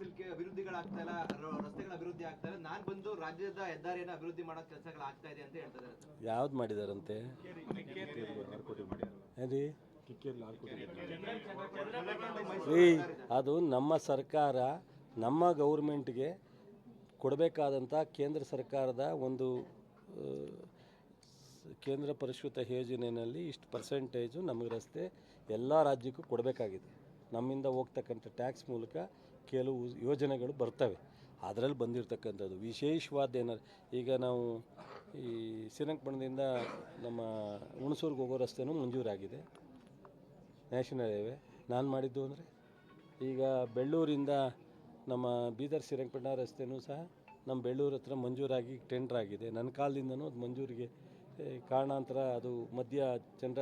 ಸಿಲ್ಕೆ ಅಭಿವೃದ್ಧಿಗಳಾಗ್ತಾ ಇಲ್ಲ ರಸ್ತೆಗಳ ಅಭಿವೃದ್ಧಿ ಆಗ್ತಾ ಇಲ್ಲ. ನಾನು ಬಂದು ರಾಜ್ಯದ ಹೆದ್ದಾರಿಯನ್ನ ಅಭಿವೃದ್ಧಿ ಮಾಡೋ ಕೆಲಸಗಳು ಆಗ್ತಾ ಇದೆ ಅಂತ ಹೇಳ್ತಾ ಇದ್ದಾರೆ. ಯಾವ್ದು ಮಾಡಿದಾರಂತೆ? ಅದೇ ನಮ್ಮ ಸರ್ಕಾರ ನಮ್ಮ ಗೌರ್ಮೆಂಟ್ಗೆ ಕೊಡಬೇಕಾದಂಥ ಕೇಂದ್ರ ಸರ್ಕಾರದ ಒಂದು ಕೇಂದ್ರ ಪರಿಷ್ಕೃತ ಯೋಜನೆಯಲ್ಲಿ ಇಷ್ಟು ಪರ್ಸೆಂಟೇಜು ನಮಗೆ ರಸ್ತೆ ಎಲ್ಲ ರಾಜ್ಯಕ್ಕೂ ಕೊಡಬೇಕಾಗಿದೆ. ನಮ್ಮಿಂದ ಹೋಗ್ತಕ್ಕಂಥ ಟ್ಯಾಕ್ಸ್ ಮೂಲಕ ಕೆಲವು ಯೋಜನೆಗಳು ಬರ್ತವೆ. ಅದರಲ್ಲಿ ಬಂದಿರತಕ್ಕಂಥದ್ದು. ವಿಶೇಷವಾದ ಏನಾರು ಈಗ ನಾವು ಈ ಶ್ರೀರಂಗಪಟ್ಟಣದಿಂದ ನಮ್ಮ ಹುಣಸೂರ್ಗೆ ಹೋಗೋ ರಸ್ತೆನೂ ಮಂಜೂರಾಗಿದೆ. National highway. ನಾನು ಮಾಡಿದ್ದು ಅಂದರೆ ಈಗ ಬೆಳ್ಳೂರಿಂದ ನಮ್ಮ ಬೀದರ್ ಶ್ರೀರಂಗಪಟ್ಟಣ ರಸ್ತೆನೂ ಸಹ ನಮ್ಮ ಬೆಳ್ಳೂರ ಹತ್ರ ಮಂಜೂರಾಗಿ ಟೆಂಡ್ರ್ ಆಗಿದೆ. ನನ್ನ ಕಾಲದಿಂದನೂ ಅದು ಮಂಜೂರಿಗೆ ಕಾರಣಾಂತರ ಅದು ಮಧ್ಯ ಚಂದ್ರ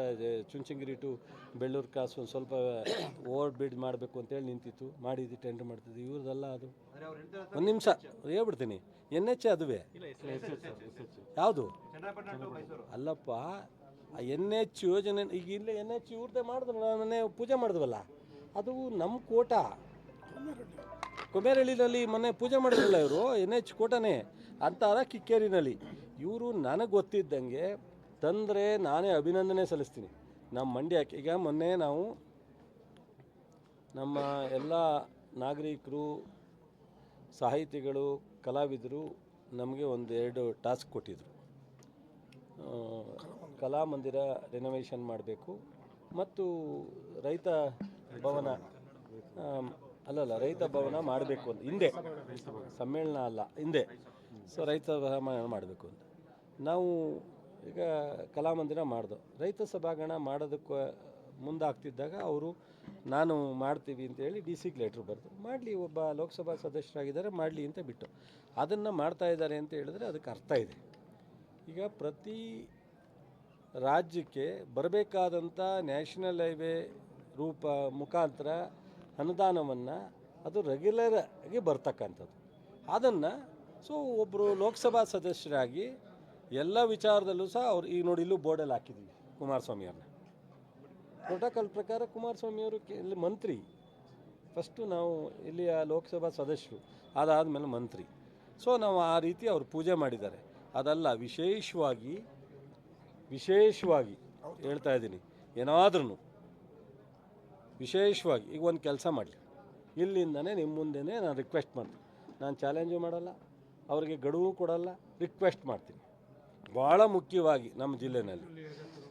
ಚುಂಚನಗಿರಿ ಟು ಬೆಳ್ಳೂರು ಕ್ರಾಸ್ ಒಂದು ಸ್ವಲ್ಪ ಓವರ್ ಬ್ರಿಡ್ಜ್ ಮಾಡಬೇಕು ಅಂತೇಳಿ ನಿಂತಿತ್ತು. ಮಾಡಿದ್ದು ಟೆಂಡರ್ ಮಾಡ್ತಿದ್ವಿ. ಇವ್ರದ್ದೆಲ್ಲ ಅದು. ಒಂದು ನಿಮಿಷ. ಹೇಳ್ಬಿಡ್ತೀನಿ. ಎನ್ ಎಚ್ ಅದುವೇ ಯಾವುದು? ಅಲ್ಲಪ್ಪ ಆ ಎನ್ ಎಚ್ ಯೋಜನೆ ಈಗ ಇಲ್ಲೇ ಎನ್ ಎಚ್ ಇವ್ರದ್ದೇ ಮಾಡಿದ್ರು. ನಾನೇ ಪೂಜೆ ಮಾಡಿದ್ವಲ್ಲ. ಅದು ನಮ್ಮ ಕೋಟ. ಕೊಮೇರಳ್ಳಿನಲ್ಲಿ ಮೊನ್ನೆ ಪೂಜೆ ಮಾಡಿದ್ರಲ್ಲ ಇವರು ಎನ್ ಎಚ್ ಕೋಟನೇ ಅಂತಾರ ಕಿಕ್ಕೇರಿನಲ್ಲಿ ಇವರು ನನಗೆ ಗೊತ್ತಿದ್ದಂಗೆ ತಂದರೆ ನಾನೇ ಅಭಿನಂದನೆ ಸಲ್ಲಿಸ್ತೀನಿ. ನಮ್ಮ ಮಂಡ್ಯಕ್ಕೆ ಈಗ ಮೊನ್ನೆ ನಾವು ನಮ್ಮ ಎಲ್ಲ ನಾಗರಿಕರು, ಸಾಹಿತಿಗಳು, ಕಲಾವಿದರು ನಮಗೆ ಒಂದು ಎರಡು ಟಾಸ್ಕ್ ಕೊಟ್ಟಿದ್ದರು ಕಲಾಮಂದಿರ ರಿನೋವೇಷನ್ ಮಾಡಬೇಕು ಮತ್ತು ರೈತ ಭವನ ಅಲ್ಲಲ್ಲ, ರೈತ ಭವನ ಮಾಡಬೇಕು ಅಂತ, ಹಿಂದೆ, ಸಮ್ಮೇಳನ ಅಲ್ಲ, ಹಿಂದೆ. ಸೊ ರೈತ ಭವನ ಮಾಡಬೇಕು ಅಂತ. ನಾವು ಈಗ ಕಲಾಮಂದಿರ ಮಾಡ್ದೋ. ರೈತ ಸಭಾಂಗಣ ಮಾಡೋದಕ್ಕೆ ಮುಂದಾಗ್ತಿದ್ದಾಗ ಅವರು, ನಾನು ಮಾಡ್ತೀವಿ ಅಂತೇಳಿ ಡಿ ಸಿಗೆ ಲೆಟ್ರ್ ಬರೆದು, ಮಾಡಲಿ, ಒಬ್ಬ ಲೋಕಸಭಾ ಸದಸ್ಯರಾಗಿದ್ದಾರೆ, ಮಾಡಲಿ ಅಂತ ಬಿಟ್ಟು. ಅದನ್ನು ಮಾಡ್ತಾ ಇದ್ದಾರೆ ಅಂತ ಹೇಳಿದ್ರೆ ಅದಕ್ಕೆ ಅರ್ಥ ಇದೆ. ಈಗ ಪ್ರತಿ ರಾಜ್ಯಕ್ಕೆ ಬರಬೇಕಾದಂಥ ನ್ಯಾಷನಲ್ ಹೈವೇ ರೂಪ ಮುಖಾಂತರ ಅನುದಾನವನ್ನು ಅದು ರೆಗ್ಯುಲರ್ ಆಗಿ ಬರ್ತಕ್ಕಂಥದ್ದು. ಅದನ್ನು ಸೊ ಒಬ್ಬರು ಲೋಕಸಭಾ ಸದಸ್ಯರಾಗಿ ಎಲ್ಲ ವಿಚಾರದಲ್ಲೂ ಸಹ ಅವ್ರು ಈಗ ನೋಡಿ ಇಲ್ಲೂ ಬೋರ್ಡಲ್ಲಿ ಹಾಕಿದ್ವಿ ಕುಮಾರಸ್ವಾಮಿ ಅವ್ರನ್ನ ಪ್ರೋಟೋಕಾಲ್ ಪ್ರಕಾರ ಕುಮಾರಸ್ವಾಮಿ ಅವರು ಇಲ್ಲಿ ಮಂತ್ರಿ. ಫಸ್ಟು ನಾವು ಇಲ್ಲಿಯ ಲೋಕಸಭಾ ಸದಸ್ಯರು, ಅದಾದಮೇಲೆ ಮಂತ್ರಿ. ಸೊ ನಾವು ಆ ರೀತಿ ಅವರು ಪೂಜೆ ಮಾಡಿದ್ದಾರೆ. ಅದಲ್ಲ ವಿಶೇಷವಾಗಿ ವಿಶೇಷವಾಗಿ ಹೇಳ್ತಾ ಇದ್ದೀನಿ. ಏನಾದ್ರೂ ವಿಶೇಷವಾಗಿ ಈಗ ಒಂದು ಕೆಲಸ ಮಾಡಲಿ. ಇಲ್ಲಿಂದನೇ ನಿಮ್ಮ ಮುಂದೆನೇ ನಾನು ರಿಕ್ವೆಸ್ಟ್ ಮಾಡ್ತೀನಿ. ನಾನು ಚಾಲೆಂಜು ಮಾಡಲ್ಲ, ಅವರಿಗೆ ಗಡುವು ಕೊಡಲ್ಲ ರಿಕ್ವೆಸ್ಟ್ ಮಾಡ್ತೀನಿ. ಭಾಳ ಮುಖ್ಯವಾಗಿ ನಮ್ಮ ಜಿಲ್ಲೆನಲ್ಲಿ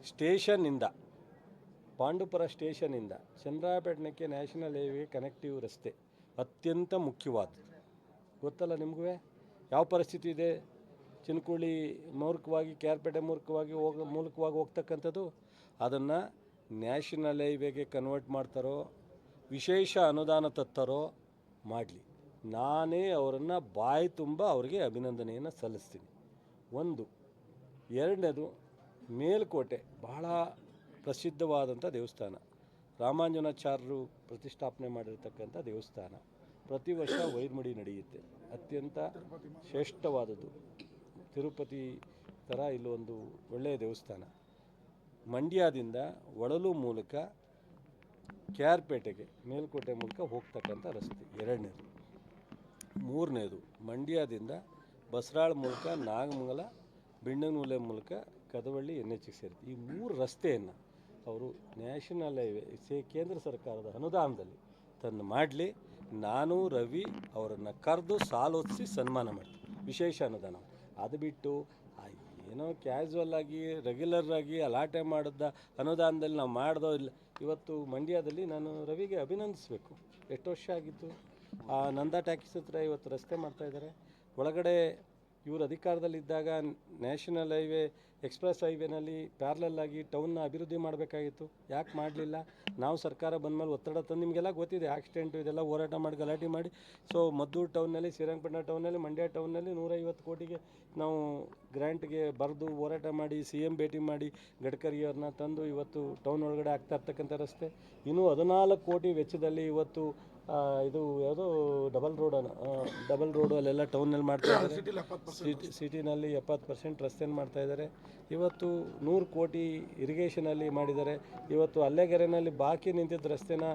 ಸ್ಟೇಷನ್ನಿಂದ, ಪಾಂಡುಪುರ ಸ್ಟೇಷನ್ನಿಂದ ಚಂದ್ರಾಪೇಟಣಕ್ಕೆ ನ್ಯಾಷನಲ್ ಹೈವೇ ಕನೆಕ್ಟಿವ್ ರಸ್ತೆ ಅತ್ಯಂತ ಮುಖ್ಯವಾದ್ದು. ಗೊತ್ತಲ್ಲ ನಿಮಗೂ? ಯಾವ ಪರಿಸ್ಥಿತಿ ಇದೆ? ಚಿನ್ಕುಳಿ ಮೂರ್ಖವಾಗಿ ಕ್ಯಾರ್ಪೇಟೆ ಮೂರ್ಖವಾಗಿ ಹೋಗ, ಮೂಲಕವಾಗಿ ಹೋಗ್ತಕ್ಕಂಥದ್ದು? ಅದನ್ನು ನ್ಯಾಷನಲ್ ಹೈವೇಗೆ ಕನ್ವರ್ಟ್ ಮಾಡ್ತಾರೋ, ವಿಶೇಷ ಅನುದಾನ ತತ್ತಾರೋ ಮಾಡಲಿ. ನಾನೇ ಅವರನ್ನು ಬಾಯಿ ತುಂಬ ಅವರಿಗೆ ಅಭಿನಂದನೆಯನ್ನು ಸಲ್ಲಿಸ್ತೀನಿ. ಒಂದು ಎರಡನೇದು ಮೇಲ್ಕೋಟೆ, ಬಹಳ ಪ್ರಸಿದ್ಧವಾದಂಥ ದೇವಸ್ಥಾನ. ರಾಮಾಂಜನಾಚಾರ್ಯರು ಪ್ರತಿಷ್ಠಾಪನೆ ಮಾಡಿರ್ತಕ್ಕಂಥ ದೇವಸ್ಥಾನ. ಪ್ರತಿ ವರ್ಷ ವೈರ್ಮಡಿ ನಡೆಯುತ್ತೆ. ಅತ್ಯಂತ ಶ್ರೇಷ್ಠವಾದದ್ದು. ತಿರುಪತಿ ಥರ ಇಲ್ಲೊಂದು ಒಳ್ಳೆಯ ದೇವಸ್ಥಾನ. ಮಂಡ್ಯದಿಂದ ಒಳಲು ಮೂಲಕ ಕ್ಯಾರ್ಪೇಟೆಗೆ, ಮೇಲ್ಕೋಟೆ ಮೂಲಕ ಹೋಗ್ತಕ್ಕಂಥ ರಸ್ತೆ, ಎರಡನೇದು. ಮೂರನೇದು, ಮಂಡ್ಯದಿಂದ ಬಸರಾಳ್ ಮೂಲಕ ನಾಗಮಂಗಲ ಬಿಣ್ಣನೂಲೆ ಮೂಲಕ ಕದವಳ್ಳಿ ಎನ್ ಎಚ್ ಸೇರುತ್ತೆ ಈ ಮೂರು ರಸ್ತೆಯನ್ನು ಅವರು ನ್ಯಾಷನಲ್ ಹೈವೇ, ಸೇ, ಕೇಂದ್ರ ಸರ್ಕಾರದ ಅನುದಾನದಲ್ಲಿ ತಂದು ಮಾಡಲಿ. ನಾನು, ರವಿ ಅವರನ್ನು ಕರೆದು ಸಾಲೋದಿಸಿ ಸನ್ಮಾನ ಮಾಡ್ತೀನಿ. ವಿಶೇಷ ಅನುದಾನ. ಅದು ಬಿಟ್ಟು ಏನೋ ಕ್ಯಾಶುವಲ್ ಆಗಿ ರೆಗ್ಯುಲರ್ ಆಗಿ ಅಲಾಟೆ ಮಾಡಿದ್ದ ಅನುದಾನದಲ್ಲಿ ನಾವು ಮಾಡ್ದೋ ಇಲ್ಲ. ಇವತ್ತು ಮಂಡ್ಯದಲ್ಲಿ ನಾನು ರವಿಗೆ ಅಭಿನಂದಿಸಬೇಕು. ಎಷ್ಟು ವರ್ಷ ಆಗಿತ್ತು? ಆ ನಂದಾ ಟ್ಯಾಕ್ಸ್ ಹತ್ರ ಇವತ್ತು ರಸ್ತೆ ಮಾಡ್ತಾಯಿದ್ದಾರೆ ಒಳಗಡೆ ಇವರು ಅಧಿಕಾರದಲ್ಲಿದ್ದಾಗ ನ್ಯಾಷನಲ್ ಹೈವೇ, ಎಕ್ಸ್ಪ್ರೆಸ್ ಹೈವೇನಲ್ಲಿ ಪ್ಯಾರ್ಲಲ್ ಆಗಿ ಟೌನ್ನ ಅಭಿವೃದ್ಧಿ ಮಾಡಬೇಕಾಗಿತ್ತು. ಯಾಕೆ ಮಾಡಲಿಲ್ಲ? ನಾವು ಸರ್ಕಾರ ಬಂದ ಮೇಲೆ ಒತ್ತಡ ತಂದು ನಿಮಗೆಲ್ಲ ಗೊತ್ತಿದೆ. ಆಕ್ಸಿಡೆಂಟು ಇದೆಲ್ಲ ಹೋರಾಟ ಮಾಡಿ, ಗಲಾಟೆ ಮಾಡಿ. ಸೊ ಮದ್ದೂರು ಟೌನ್ನಲ್ಲಿ ಶ್ರೀರಂಗಪಟ್ಟಣ ಟೌನ್ನಲ್ಲಿ ಮಂಡ್ಯ ಟೌನ್ನಲ್ಲಿ ನೂರೈವತ್ತು ಕೋಟಿಗೆ ನಾವು ಗ್ರ್ಯಾಂಟ್ಗೆ ಬರೆದು ಹೋರಾಟ ಮಾಡಿ ಸಿ ಎಂ ಭೇಟಿ ಮಾಡಿ ಗಡ್ಕರಿಯವ್ರನ್ನ ತಂದು ಇವತ್ತು ಟೌನ್ ಒಳಗಡೆ ಆಗ್ತಾ ಇರ್ತಕ್ಕಂಥ ರಸ್ತೆ. ಇನ್ನೂ ಹದಿನಾಲ್ಕು ಕೋಟಿ ವೆಚ್ಚದಲ್ಲಿ ಇವತ್ತು ಇದು ಯಾವುದು ಡಬಲ್ ರೋಡ್ ಡಬಲ್ ರೋಡು ಅಲ್ಲೆಲ್ಲ ಟೌನಲ್ಲಿ ಮಾಡ್ತಾ ಇದ್ದಾರೆ. ಸಿಟಿ ಸಿಟಿನಲ್ಲಿ ಎಪ್ಪತ್ತು ಪರ್ಸೆಂಟ್ ರಸ್ತೆಯನ್ನು ಮಾಡ್ತಾ ಇದ್ದಾರೆ. ಇವತ್ತು ನೂರು ಕೋಟಿ ಇರಿಗೇಷನಲ್ಲಿ ಮಾಡಿದ್ದಾರೆ. ಇವತ್ತು ಅಲ್ಲೆಗೆರೆನಲ್ಲಿ ಬಾಕಿ ನಿಂತಿದ್ದ ರಸ್ತೆನ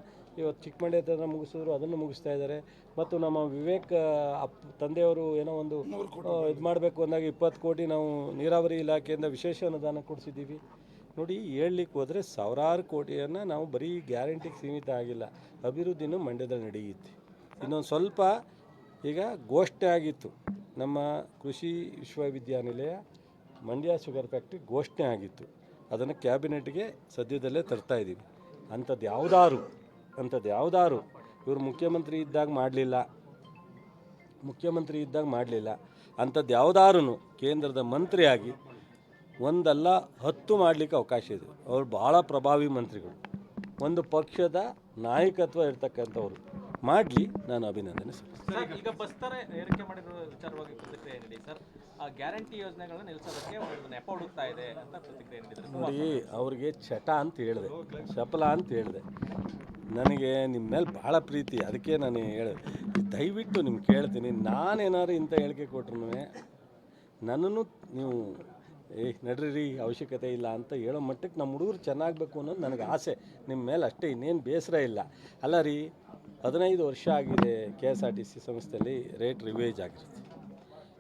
ಇವತ್ತು ಚಿಕ್ಕಮಂಡ್ಯ ಹತ್ರ ಮುಗಿಸಿದ್ರು ಅದನ್ನು ಮುಗಿಸ್ತಾ ಇದ್ದಾರೆ. ಮತ್ತು ನಮ್ಮ ವಿವೇಕ್ ಅಪ್ ತಂದೆಯವರು ಏನೋ ಒಂದು ಇದು ಮಾಡಬೇಕು ಅಂದಾಗ ಇಪ್ಪತ್ತು ಕೋಟಿ ನಾವು ನೀರಾವರಿ ಇಲಾಖೆಯಿಂದ ವಿಶೇಷ ಅನುದಾನ ಕೊಡಿಸಿದ್ದೀವಿ. ನೋಡಿ, ಹೇಳಲಿಕ್ಕೆ ಹೋದರೆ ಸಾವಿರಾರು ಕೋಟಿಯನ್ನು ನಾವು ಬರೀ ಗ್ಯಾರಂಟಿಗೆ ಸೀಮಿತ ಆಗಿಲ್ಲ. ಅಭಿವೃದ್ಧಿನೂ ಮಂಡ್ಯದಲ್ಲಿ ನಡೆಯುತ್ತೆ. ಇನ್ನೊಂದು ಸ್ವಲ್ಪ ಈಗ ಗೋಷ್ಠಿ ಆಗಿತ್ತು. ನಮ್ಮ ಕೃಷಿ ವಿಶ್ವವಿದ್ಯಾನಿಲಯ, ಮಂಡ್ಯ ಶುಗರ್ ಫ್ಯಾಕ್ಟ್ರಿ ಘೋಷಣೆ ಆಗಿತ್ತು. ಅದನ್ನು ಕ್ಯಾಬಿನೆಟ್ಗೆ ಸದ್ಯದಲ್ಲೇ ತರ್ತಾ ಇದ್ದೀವಿ ಅಂಥದ್ದು ಯಾವುದಾರು ಅಂಥದ್ದು ಯಾವುದಾರು ಇವರು ಮುಖ್ಯಮಂತ್ರಿ ಇದ್ದಾಗ ಮಾಡಲಿಲ್ಲ. ಮುಖ್ಯಮಂತ್ರಿ ಇದ್ದಾಗ ಮಾಡಲಿಲ್ಲ. ಅಂಥದ್ದು ಯಾವುದಾರು ಕೇಂದ್ರದ ಮಂತ್ರಿಯಾಗಿ ಒಂದಲ್ಲ ಹತ್ತು ಮಾಡಲಿಕ್ಕೆ ಅವಕಾಶ ಇದೆ. ಅವರು ಭಾಳ ಪ್ರಭಾವಿ ಮಂತ್ರಿಗಳು. ಒಂದು ಪಕ್ಷದ ನಾಯಕತ್ವ ಇರ್ತಕ್ಕಂಥವ್ರು. ಮಾಡಲಿ ನಾನು ಅಭಿನಂದನೆ ಸಲ್ಲಿಸ್ತೀನಿ. ಈಗ ಬಸ್ತರ ಏರಿಕೆ ಮಾಡಿರೋ ವಿಚಾರವಾಗಿ ಪ್ರತಿಕ್ರಿಯೆ ನೀಡಿ. ಸರ್ ಆ ಗ್ಯಾರಂಟಿ ಯೋಜನೆಗಳನ್ನ ನಿಲ್ಲಿಸೋದಕ್ಕೆ ಒಂದು ನೆಪ ಹುಡುಕ್ತಾ ಇದೆ ಅಂತ ಪ್ರತಿಕ್ರಿಯೆ ನೀಡಿದ್ರು. ನೋಡಿ ಅವ್ರಿಗೆ ಚಟ ಅಂತ ಹೇಳಿದೆ. ಚಪಲ ಅಂತ ಹೇಳಿದೆ. ನನಗೆ ನಿಮ್ಮ ಮೇಲೆ ಭಾಳ ಪ್ರೀತಿ. ಅದಕ್ಕೆ ನಾನು ಹೇಳಿದೆ. ದಯವಿಟ್ಟು ನಿಮ್ಗೆ ಕೇಳ್ತೀನಿ. ನಾನೇನಾದ್ರು ಇಂಥ ಹೇಳಿಕೆ ಕೊಟ್ರು ನನ್ನನ್ನು ನೀವು ಏ ನಡ್ರಿ ಅವಶ್ಯಕತೆ ಇಲ್ಲ ಅಂತ ಹೇಳೋ ಮಟ್ಟಕ್ಕೆ ನಮ್ಮ ಹುಡುಗರು ಚೆನ್ನಾಗಬೇಕು ಅನ್ನೋದು ನನಗೆ ಆಸೆ. ನಿಮ್ಮ ಮೇಲೆ ಅಷ್ಟೇ ಇನ್ನೇನು ಬೇಸರ ಇಲ್ಲ. ಅಲ್ಲ ರೀ, ಹದಿನೈದು ವರ್ಷ ಆಗಿದೆ K S R T C ಸಂಸ್ಥೆಯಲ್ಲಿ ರೇಟ್ ರಿವೇಜ್ ಆಗಿರುತ್ತೆ.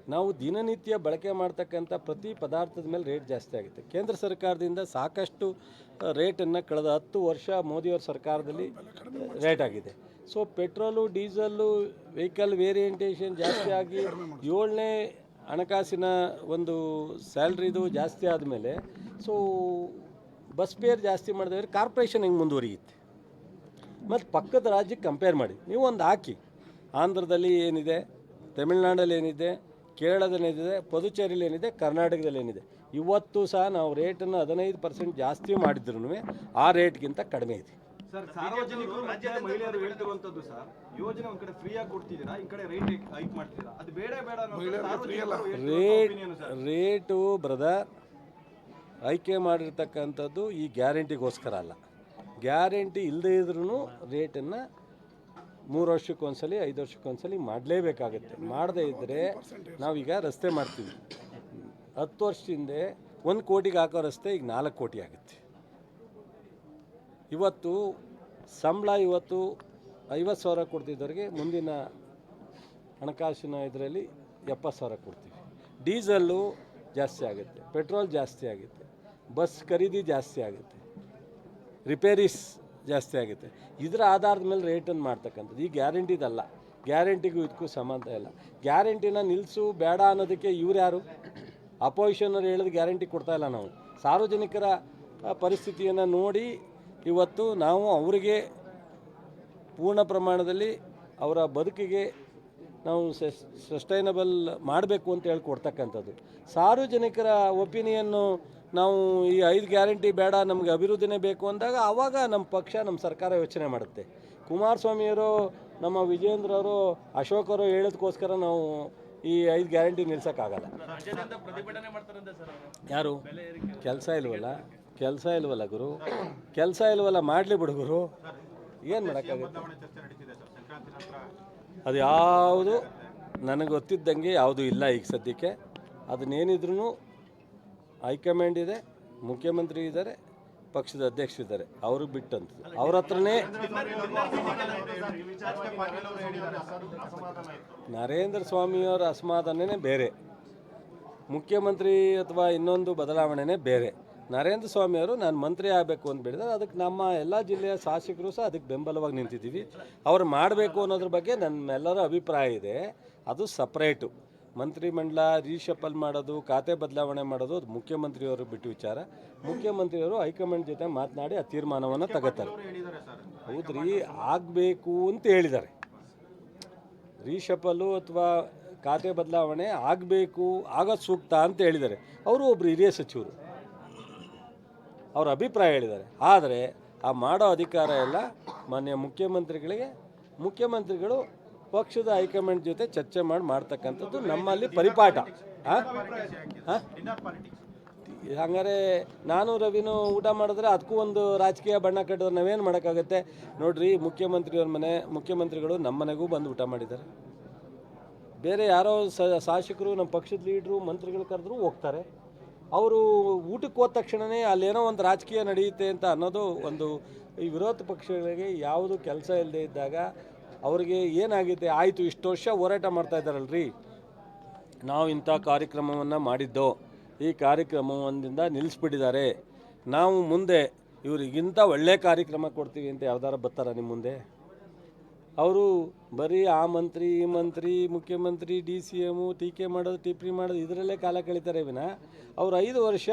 ನಾವು ದಿನನಿತ್ಯ ಬಳಕೆ ಮಾಡ್ತಕ್ಕಂಥ ಪ್ರತಿ ಪದಾರ್ಥದ ಮೇಲೆ ರೇಟ್ ಜಾಸ್ತಿ ಆಗುತ್ತೆ. ಕೇಂದ್ರ ಸರ್ಕಾರದಿಂದ ಸಾಕಷ್ಟು ರೇಟನ್ನು ಕಳೆದ ಹತ್ತು ವರ್ಷ ಮೋದಿಯವ್ರ ಸರ್ಕಾರದಲ್ಲಿ ರೇಟ್ ಆಗಿದೆ. So, petrol diesel vehicle variation ಜಾಸ್ತಿ ಆಗಿ ಏಳನೇ ಹಣಕಾಸಿನ ಒಂದು ಸ್ಯಾಲ್ರಿದು ಜಾಸ್ತಿ ಆದಮೇಲೆ ಸೊ ಬಸ್ ಫೇರ್ ಜಾಸ್ತಿ ಮಾಡಿದ್ರೆ ಕಾರ್ಪೊರೇಷನ್ ಹೆಂಗೆ ಮುಂದುವರಿಯುತ್ತೆ? ಮತ್ತು ಪಕ್ಕದ ರಾಜ್ಯಕ್ಕೆ ಕಂಪೇರ್ ಮಾಡಿ. ನೀವು ಒಂದು ಹಾಕಿ. ಆಂಧ್ರದಲ್ಲಿ ಏನಿದೆ, ತಮಿಳ್ನಾಡಲ್ಲಿ ಏನಿದೆ, ಕೇರಳದಲ್ಲಿ ಏನಿದೆ, ಪುದುಚೇರಿಲಿ ಏನಿದೆ, ಕರ್ನಾಟಕದಲ್ಲಿ ಏನಿದೆ. ಇವತ್ತು ಸಹ ನಾವು ರೇಟನ್ನು ಹದಿನೈದು ಪರ್ಸೆಂಟ್ ಜಾಸ್ತಿ ಮಾಡಿದ್ರು ಆ ರೇಟ್ಗಿಂತ ಕಡಿಮೆ ಇದೆ. ಸರ್ ಸಾರ್ವಜನಿಕರು ರಾಜ್ಯದ ಮಹಿಳೆಯರು ಹೇಳ್ತಿರುವಂತದ್ದು ಸರ್ ಯೋಜನೆ ಒಂದ್ ಕಡೆ ಫ್ರೀ ಆಗಿ ಕೊಡ್ತಿದ್ದೀರಾ ಈ ಕಡೆ ರೇಟ್ ಹೈಕ್ ಮಾಡ್ತೀರಾ ಅದು ಬೇಡ ಬೇಡ ರೇಟ್ ರೇಟು ಬ್ರದರ್ ಆಯ್ಕೆ ಮಾಡಿರ್ತಕ್ಕಂಥದ್ದು ಈ ಗ್ಯಾರಂಟಿಗೋಸ್ಕರ ಅಲ್ಲ. ಗ್ಯಾರಂಟಿ ಇಲ್ಲದೇ ಇದ್ರೂ ರೇಟನ್ನು ಮೂರು ವರ್ಷಕ್ಕೊಂದ್ಸಲಿ ಐದು ವರ್ಷಕ್ಕೊಂದ್ಸಲಿ ಮಾಡಲೇಬೇಕಾಗುತ್ತೆ. ಮಾಡದೇ ಇದ್ದರೆ ನಾವೀಗ ರಸ್ತೆ ಮಾಡ್ತೀವಿ. ಹತ್ತು ವರ್ಷದಿಂದ ಒಂದು ಕೋಟಿಗೆ ಹಾಕೋ ರಸ್ತೆ ಈಗ ನಾಲ್ಕು ಕೋಟಿ ಆಗುತ್ತೆ. ಇವತ್ತು ಸಂಬಳ ಇವತ್ತು ಐವತ್ತು ಸಾವಿರ ಕೊಡ್ತಿದ್ದವ್ರಿಗೆ ಮುಂದಿನ ಹಣಕಾಸಿನ ಇದರಲ್ಲಿ ಎಪ್ಪತ್ತು ಸಾವಿರ ಕೊಡ್ತೀವಿ. ಡೀಸೆಲ್ಲು ಜಾಸ್ತಿ ಆಗುತ್ತೆ, ಪೆಟ್ರೋಲ್ ಜಾಸ್ತಿ ಆಗುತ್ತೆ, ಬಸ್ ಖರೀದಿ ಜಾಸ್ತಿ ಆಗುತ್ತೆ, ರಿಪೇರೀಸ್ ಜಾಸ್ತಿ ಆಗುತ್ತೆ. ಇದರ ಆಧಾರದ ಮೇಲೆ ರೇಟನ್ನು ಮಾಡ್ತಕ್ಕಂಥದ್ದು. ಈ ಗ್ಯಾರಂಟಿದಲ್ಲ ಗ್ಯಾರಂಟಿಗೂ ಇದಕ್ಕೂ ಸಂಬಂಧ ಇಲ್ಲ. ಗ್ಯಾರಂಟಿನ ನಿಲ್ಲಿಸು ಬೇಡ ಅನ್ನೋದಕ್ಕೆ ಇವ್ರು ಯಾರು? ಅಪೋಸಿಷನವ್ರು ಹೇಳಿದ ಗ್ಯಾರಂಟಿ ಕೊಡ್ತಾಯಿಲ್ಲ ನಾವು. ಸಾರ್ವಜನಿಕರ ಪರಿಸ್ಥಿತಿಯನ್ನು ನೋಡಿ ಇವತ್ತು ನಾವು ಅವರಿಗೆ ಪೂರ್ಣ ಪ್ರಮಾಣದಲ್ಲಿ ಅವರ ಬದುಕಿಗೆ ನಾವು ಸಸ್ಟೈನಬಲ್ ಮಾಡಬೇಕು ಅಂತ ಹೇಳಿ ಕೊಡ್ತಕ್ಕಂಥದ್ದು. ಸಾರ್ವಜನಿಕರ ಒಪಿನಿಯನ್ನು ನಾವು ಈ ಐದು ಗ್ಯಾರಂಟಿ ಬೇಡ ನಮಗೆ ಅಭಿವೃದ್ಧಿನೇ ಬೇಕು ಅಂದಾಗ ಆವಾಗ ನಮ್ಮ ಪಕ್ಷ ನಮ್ಮ ಸರ್ಕಾರ ಯೋಚನೆ ಮಾಡುತ್ತೆ. ಕುಮಾರಸ್ವಾಮಿಯವರು ನಮ್ಮ ವಿಜೇಂದ್ರ ಅವರು ಅಶೋಕ್ ಅವರು ಹೇಳೋದಕ್ಕೋಸ್ಕರ ನಾವು ಈ ಐದು ಗ್ಯಾರಂಟಿ ನಿಲ್ಸೋಕ್ಕಾಗಲ್ಲ. ಯಾರು? ಕೆಲಸ ಇಲ್ವಲ್ಲ? ಕೆಲಸ ಇಲ್ವಲ್ಲ ಗುರು? ಕೆಲಸ ಇಲ್ವಲ್ಲ ಮಾಡಲಿ ಬಿಡು ಗುರು. ಏನು ಮಾಡೋಕ್ಕಾಗುತ್ತೆ ಅದು ಯಾವುದು ನನಗೆ ಗೊತ್ತಿದ್ದಂಗೆ ಯಾವುದು ಇಲ್ಲ ಈಗ ಸದ್ಯಕ್ಕೆ. ಅದನ್ನೇನಿದ್ರೂ ಹೈಕಮಾಂಡ್ ಇದೆ ಮುಖ್ಯಮಂತ್ರಿ ಇದ್ದಾರೆ ಪಕ್ಷದ ಅಧ್ಯಕ್ಷ ಇದ್ದಾರೆ. ಅವ್ರಿಗೆ ಬಿಟ್ಟಂತ ಅವ್ರ ಹತ್ರನೇ ನರೇಂದ್ರ ಸ್ವಾಮಿಯವರ ಅಸಮಾಧಾನನೇ ಬೇರೆ. ಮುಖ್ಯಮಂತ್ರಿ ಅಥವಾ ಇನ್ನೊಂದು ಬದಲಾವಣೆನೇ ಬೇರೆ. ನರೇಂದ್ರ ಸ್ವಾಮಿ ಅವರು, ನಾನು ಮಂತ್ರಿ ಆಗಬೇಕು ಅಂತ ಬಿಡಿದ್ರೆ. ಅದಕ್ಕೆ ನಮ್ಮ ಎಲ್ಲ ಜಿಲ್ಲೆಯ ಶಾಸಕರು ಸಹ ಅದಕ್ಕೆ ಬೆಂಬಲವಾಗಿ ನಿಂತಿದ್ದೀವಿ. ಅವ್ರು ಮಾಡಬೇಕು ಅನ್ನೋದ್ರ ಬಗ್ಗೆ ನಮ್ಮೆಲ್ಲರ ಅಭಿಪ್ರಾಯ ಇದೆ. ಅದು ಸಪ್ರೇಟು. ಮಂತ್ರಿಮಂಡಲ ರೀಶಫಲ್ ಮಾಡೋದು, ಖಾತೆ ಬದಲಾವಣೆ ಮಾಡೋದು, ಅದು ಮುಖ್ಯಮಂತ್ರಿಯವರು ಬಿಟ್ಟು ವಿಚಾರ. ಮುಖ್ಯಮಂತ್ರಿಯವರು ಹೈಕಮಾಂಡ್ ಜೊತೆ ಮಾತನಾಡಿ ಆ ತೀರ್ಮಾನವನ್ನು ತಗೋತಾರೆ. ಹೌದ್ರಿ, ಆಗಬೇಕು ಅಂತ ಹೇಳಿದ್ದಾರೆ. ರೀಶಫಲು ಅಥವಾ ಖಾತೆ ಬದಲಾವಣೆ ಆಗಬೇಕು, ಆಗೋದು ಸೂಕ್ತ ಅಂತ ಹೇಳಿದ್ದಾರೆ. ಅವರು ಒಬ್ಬರು ಹಿರಿಯ ಸಚಿವರು. ಅವ್ರ ಅಭಿಪ್ರಾಯ ಹೇಳಿದ್ದಾರೆ. ಆದರೆ ಆ ಮಾಡೋ ಅಧಿಕಾರ ಎಲ್ಲ ಮಾನ್ಯ ಮುಖ್ಯಮಂತ್ರಿಗಳಿಗೆ, ಮುಖ್ಯಮಂತ್ರಿಗಳು ಪಕ್ಷದ ಹೈಕಮಾಂಡ್ ಜೊತೆ ಚರ್ಚೆ ಮಾಡಿ ಮಾಡ್ತಕ್ಕಂಥದ್ದು ನಮ್ಮಲ್ಲಿ ಪರಿಪಾಠ? ಹಂಗಾರೆ ನಾನು ರವಿನೂ ಊಟ ಮಾಡಿದ್ರೆ ಅದಕ್ಕೂ ಒಂದು ರಾಜಕೀಯ ಬಣ್ಣ ಕಟ್ಟಿದ್ರೆ ನಾವೇನು ಮಾಡೋಕ್ಕಾಗತ್ತೆ? ನೋಡ್ರಿ, ಮುಖ್ಯಮಂತ್ರಿಯವ್ರ ಮನೆ, ಮುಖ್ಯಮಂತ್ರಿಗಳು ನಮ್ಮ ಮನೆಗೂ ಬಂದು ಊಟ ಮಾಡಿದ್ದಾರೆ. ಬೇರೆ ಯಾರೋ ಶಾಸಕರು, ನಮ್ಮ ಪಕ್ಷದ ಲೀಡ್ರು, ಮಂತ್ರಿಗಳು ಕರೆದ್ರು ಹೋಗ್ತಾರೆ. ಅವರು ಊಟಕ್ಕೆ ಹೋದ ತಕ್ಷಣವೇ ಅಲ್ಲೇನೋ ಒಂದು ರಾಜಕೀಯ ನಡೆಯುತ್ತೆ ಅಂತ ಅನ್ನೋದು ಒಂದು ಈ ವಿರೋಧ ಪಕ್ಷಗಳಿಗೆ ಯಾವುದು ಕೆಲಸ ಇಲ್ಲದೆ ಇದ್ದಾಗ ಅವರಿಗೆ ಏನಾಗಿದೆ? ಆಯಿತು, ಇಷ್ಟು ವರ್ಷ ಹೋರಾಟ ಮಾಡ್ತಾ ಇದ್ದಾರಲ್ರಿ. ನಾವು ಇಂಥ ಕಾರ್ಯಕ್ರಮವನ್ನು ಮಾಡಿದ್ದೋ? ಈ ಕಾರ್ಯಕ್ರಮವೊಂದಿಂದ ನಿಲ್ಲಿಸ್ಬಿಟ್ಟಿದ್ದಾರೆ. ನಾವು ಮುಂದೆ ಇವರಿಗಿಂತ ಒಳ್ಳೆ ಕಾರ್ಯಕ್ರಮ ಕೊಡ್ತೀವಿ ಅಂತ ಯಾವ್ದಾರು ಬರ್ತಾರ ನಿಮ್ಮ ಮುಂದೆ? ಅವರು ಬರೀ ಆ ಮಂತ್ರಿ ಈ ಮಂತ್ರಿ ಮುಖ್ಯಮಂತ್ರಿ ಡಿ ಸಿ ಎಮು ಟೀಕೆ ಮಾಡೋದು ಟಿಪ್ಪಣಿ ಮಾಡೋದು ಇದರಲ್ಲೇ ಕಾಲ ಕಳೀತಾರೆ ವಿನ. ಅವ್ರು ಐದು ವರ್ಷ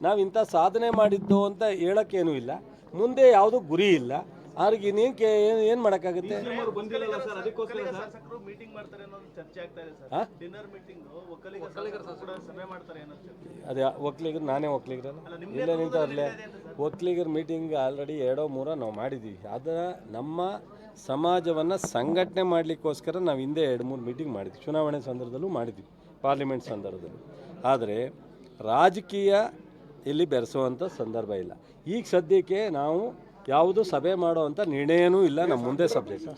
ನಾವು ಇಂಥ ಸಾಧನೆ ಮಾಡಿದ್ದು ಅಂತ ಹೇಳೋಕ್ಕೇನೂ ಇಲ್ಲ. ಮುಂದೆ ಯಾವುದೂ ಗುರಿ ಇಲ್ಲ. ಅವ್ರಿಗೆ ಇನ್ನೇನು ಕೇ ಏನು ಏನು ಮಾಡೋಕ್ಕಾಗುತ್ತೆ? ಅವರು ಸರ್ ಅದಕ್ಕೋಸ್ಕರ ಸರ್. ಶಾಸಕರು ಮೀಟಿಂಗ್ ಮಾಡ್ತಾರೆ ಅನ್ನೋದು ಚರ್ಚೆ ಆಗ್ತಾ ಸರ್. ಡಿನ್ನರ್ ಮೀಟಿಂಗ್ ಒಕ್ಕಲಿಗರ ಶಾಸಕರು ಸಭೆ ಮಾಡ್ತಾರೆ ಅನ್ನೋ ಚರ್ಚೆ. ಅದೇ ಒಕ್ಲಿಗರು ನಾನೇ ಒಕ್ಲಿಗರಲ್ಲ ಇಲ್ಲೇ ನಿಂತವ್ರಲ್ಲೇ ಒಕ್ಕಲಿಗರ ಮೀಟಿಂಗ್ ಆಲ್ರೆಡಿ ಎರಡೋ ಮೂರೋ ನಾವು ಮಾಡಿದ್ದೀವಿ ಅದರ ನಮ್ಮ ಸಮಾಜವನ್ನು ಸಂಘಟನೆ ಮಾಡಲಿಕ್ಕೋಸ್ಕರ ನಾವು ಹಿಂದೆ ಎರಡು ಮೂರು ಮೀಟಿಂಗ್ ಮಾಡಿದ್ವಿ. ಚುನಾವಣೆ ಸಂದರ್ಭದಲ್ಲೂ ಮಾಡಿದ್ವಿ ಪಾರ್ಲಿಮೆಂಟ್ ಸಂದರ್ಭದಲ್ಲಿ. ಆದರೆ ರಾಜಕೀಯ ಇಲ್ಲಿ ಬೆರೆಸುವಂಥ ಸಂದರ್ಭ ಇಲ್ಲ. ಈಗ ಸದ್ಯಕ್ಕೆ ನಾವು ಯಾವುದು ಸಭೆ ಮಾಡುವಂಥ ನಿರ್ಣಯನೂ ಇಲ್ಲ ನಮ್ಮ ಮುಂದೆ ಸಬ್ಜೆಕ್ಟ್